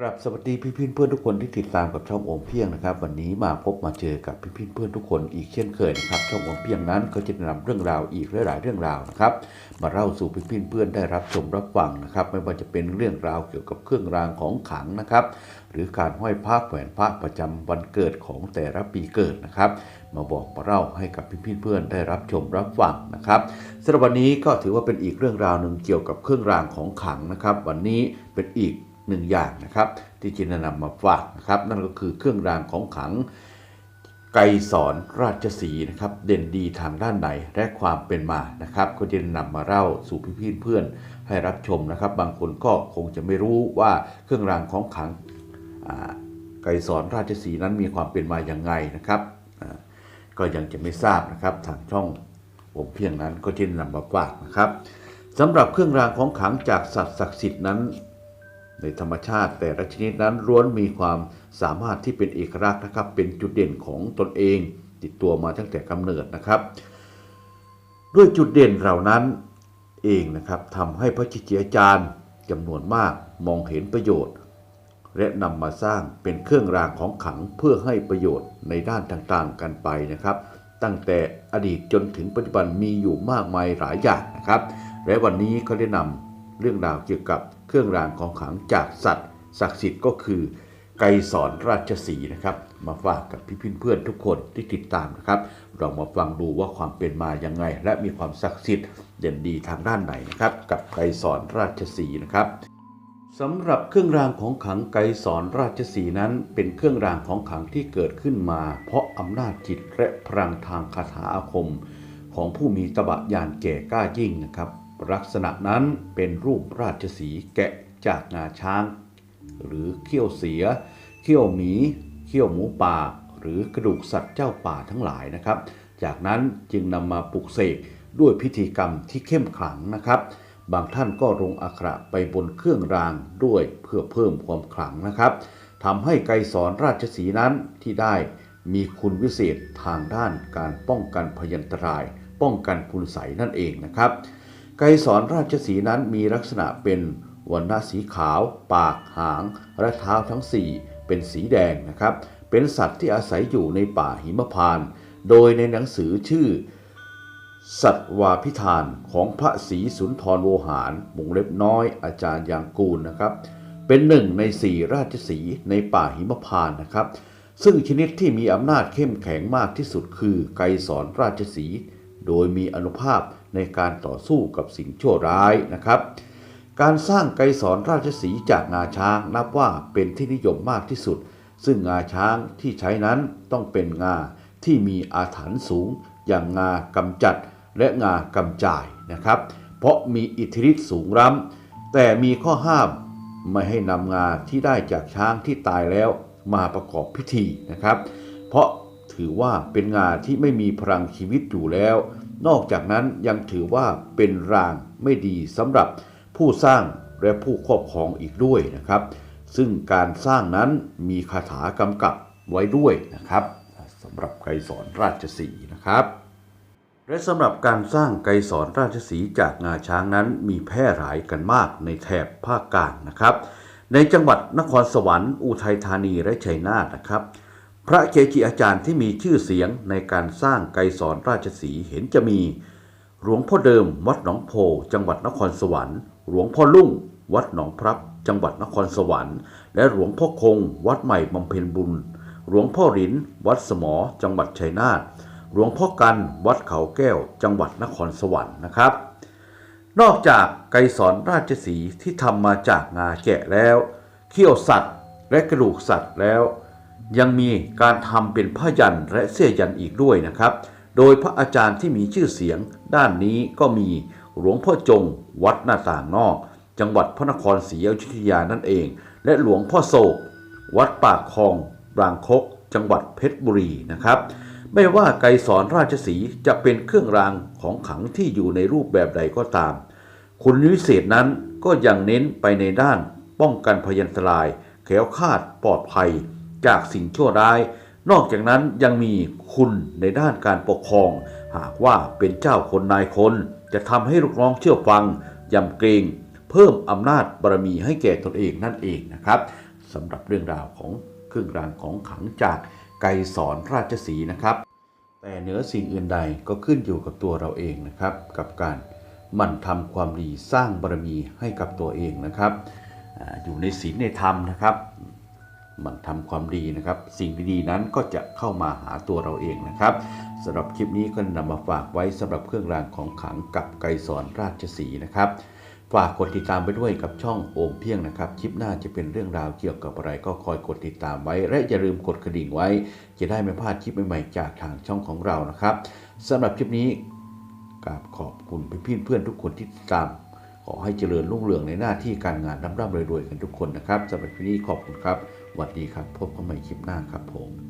กราบสวัสดีพี่พี่เพื่อนทุกคนที่ติดตามกับช่องโอมเพียงนะครับ วันนี้มาพบมาเจอกับพี่พี่เพื่อนทุกคนอีกเช่นเคยนะครับช่องโอมเพียงนั้นก็จะนำเรื่องราวอีกหลาย ๆ เรื่องราวนะครับมาเล่าสู่พี่พี่เพื่อนได้รับชมรับฟังนะครับไม่ว่าจะเป็นเรื่องราวเกี่ยวกับเครื่องรางของขลังนะครับ หรือการห้อยพระแขวนพระประจำวันเกิดของแต่ละปีเกิดนะครับ มาบอกมาเล่าให้กับพี่พี่เพื่อนได้รับชมรับฟังนะครับสำหรับวันนี้ก็ถือว่าเป็นอีกเรื่องราวหนึ่งเกี่ยวกับเครื่องรางของขลังนะครับ วันนี้เป็นอีก หนึ่งอย่างนะครับ ที่จินนำมาฝากนะครับ นั่นก็คือเครื่องรางของขังไกรสอนราชสีนะครับ เด่นดีทางด้านไหนและความเป็นมานะครับ ก็จะนำมาเล่าสู่พี่เพื่อนให้รับชมนะครับ บางคนก็คงจะไม่รู้ว่าเครื่องรางของขังไกรสอนราชสีนั้นมีความเป็นมาอย่างไงนะครับก็ยังจะไม่ทราบนะครับทางช่องผมเพียงนั้นก็จะนำมาฝากนะครับสำหรับเครื่องรางของขังจากสัตว์ศักดิ์สิทธิ์นั้น ในธรรมชาติแต่ละชนิดนั้นล้วนมีความสามารถที่เป็นเอกลักษณ์นะครับ เป็นจุดเด่นของตนเอง ติดตัวมาตั้งแต่กำเนิดนะครับ ด้วยจุดเด่นเหล่านั้นเองนะครับทำให้พระจิตอาจารย์จำนวนมากมองเห็นประโยชน์ และนำมาสร้างเป็นเครื่องรางของขลังเพื่อให้ประโยชน์ในด้านต่างๆ กันไปนะครับ ตั้งแต่อดีตจนถึงปัจจุบันมีอยู่มากมายหลายอย่างนะครับ และวันนี้เขาได้นำ เรื่องราวเกี่ยวกับเครื่องรางของขลังจากสัตว์ ศักดิ์สิทธิ์ก็คือ ไกรสอนราชสีนะครับ มาฝากกับพี่เพื่อนทุกคนที่ติดตามนะครับเรามาฟังดูว่าความเป็นมายังไง และมีความศักดิ์สิทธิ์เด่นดีทางด้านไหนนะครับ กับไกรสอนราชสีนะครับสำหรับเครื่องรางของขลังไกรสอนราชสีนั้น เป็นเครื่องรางของขลังที่เกิดขึ้นมา เพราะอำนาจจิตและพลังทางคาถาอาคม ของผู้มีตบะยานแก่กล้ายิ่งนะครับ ลักษณะนั้นเป็นรูปราชสีห์แกะจากงาช้าง หรือเขี้ยวเสีย เขี้ยวหมี เขี้ยวหมูป่า หรือกระดูกสัตว์เจ้าป่าทั้งหลายนะครับ จากนั้นจึงนำมาปลุกเสกด้วยพิธีกรรมที่เข้มขลังนะครับ บางท่านก็ลงอักระไปบนเครื่องรางด้วยเพื่อเพิ่มความขลังนะครับทำให้ไกรสอนราชสีห์นั้นที่ได้มีคุณวิเศษทางด้านการป้องกันพยันตราย ป้องกันคุณใสยนั่นเองนะครับ ไกรสอนราชสีนั้นมีลักษณะเป็นวันณะสีขาว ปากหาง และเท้าทั้ง4เป็นสีแดงนะครับ เป็นสัตว์ที่อาศัยอยู่ในป่าหิมพาน โดยในหนังสือชื่อ สัตวาพิธานของพระศรีสุนทรโวหารวงเล็บน้อยอาจารย์ยางกูลนะครับ เป็นหนึ่งในสี่ราชสีในป่าหิมพานนะครับ ซึ่งชนิดที่มีอำนาจเข้มแข็งมากที่สุดคือไกรสอนราชสี โดยมีอนุภาพ ในการต่อสู้กับสิ่งชั่วร้ายนะครับ การสร้างไกสอนราชสีจากงาช้างนับว่าเป็นที่นิยมมากที่สุด ซึ่งงาช้างที่ใช้นั้นต้องเป็นงาที่มีอาถรรพ์สูง อย่างงากำจัดและงากำจ่ายนะครับ เพราะมีอิทธิฤทธิ์สูงล้ำแต่มีข้อห้ามไม่ให้นำงาที่ได้จากช้างที่ตายแล้วมาประกอบพิธีนะครับ เพราะถือว่าเป็นงาที่ไม่มีพลังชีวิตอยู่แล้ว นอกจากนั้นยังถือว่าเป็นรางไม่ดีสำหรับผู้สร้างและผู้ครอบครองอีกด้วยนะครับ ซึ่งการสร้างนั้นมีคาถากำกับไว้ด้วยนะครับสำหรับไกรสอนราชสีนะครับ และสำหรับการสร้างไกรสอนราชสีจากงาช้างนั้นมีแพร่หลายกันมากในแถบภาคกลางนะครับ ในจังหวัดนครสวรรค์อุทัยธานีและชัยนาทนะครับ พระเกจิอาจารย์ที่มีชื่อเสียงในการสร้างไกรสอนราชสีเห็นจะมี หลวงพ่อเดิมวัดหนองโพจังหวัดนครสวรรค์ หลวงพ่อลุ่ง วัดหนองพรับ จังหวัดนครสวรรค์ และหลวงพ่อคง วัดใหม่บำเพ็ญบุญ หลวงพ่อหลินวัดสมอ จังหวัดชัยนาทหลวงพ่อกันวัดเขาแก้ว จังหวัดนครสวรรค์นะครับ นอกจากไกรสอนราชสีที่ทำมาจากงาแกะแล้ว เขี้ยวสัตว์และกระดูกสัตว์แล้ว ยังมีการทำเป็นผ้ายันและเสื้อยันอีกด้วยนะครับ โดยพระอาจารย์ที่มีชื่อเสียง ด้านนี้ก็มีหลวงพ่อจง วัดหน้าต่างนอก จังหวัดพระนครศรีอยุธยานั่นเอง และหลวงพ่อโศก วัดปากคลองบางคก จังหวัดเพชรบุรีนะครับไม่ว่าไกรสอนราชสีจะเป็นเครื่องรางของขังที่อยู่ในรูปแบบใดก็ตาม คุณวิเศษนั้นก็ยังเน้นไปในด้านป้องกันพยันตราย แข้วคาดปลอดภัย จากสิ่งชั่วร้าย นอกจากนั้นยังมีคุณในด้านการปกครอง หากว่าเป็นเจ้าคนนายคน จะทำให้ลูกน้องเชื่อฟังยำเกรง เพิ่มอำนาจบารมีให้แก่ตนเองนั่นเองนะครับสำหรับเรื่องราวของเครื่องรางของขังจากไกรสอนราชสีนะครับ แต่เหนือสิ่งอื่นใดก็ขึ้นอยู่กับตัวเราเองนะครับ กับการมั่นทำความดีสร้างบารมีให้กับตัวเองนะครับ อยู่ในศีลในธรรมนะครับ มันทำความดีนะครับ สิ่งดีๆนั้นก็จะเข้ามาหาตัวเราเองนะครับสำหรับคลิปนี้ก็นำมาฝากไว้สำหรับเครื่องรางของขลังกับไกรสอนราชสีนะครับฝากกดติดตามไปด้วยกับช่องโอมเพียงนะครับ คลิปหน้าจะเป็นเรื่องราวเกี่ยวกับอะไรก็คอยกดติดตามไว้ และอย่าลืมกดกระดิ่งไว้ จะได้ไม่พลาดคลิปใหม่ๆจากทางช่องของเรานะครับสำหรับคลิปนี้กราบขอบคุณพี่เพื่อนๆทุกคนที่ติดตาม ขอให้เจริญรุ่งเรืองในหน้าที่การงานร่ำรวยๆกันทุกคนนะครับสำหรับคลิปนี้ขอบคุณครับ วัสดีครับ พบกันใหม่คลิปหน้าครับผม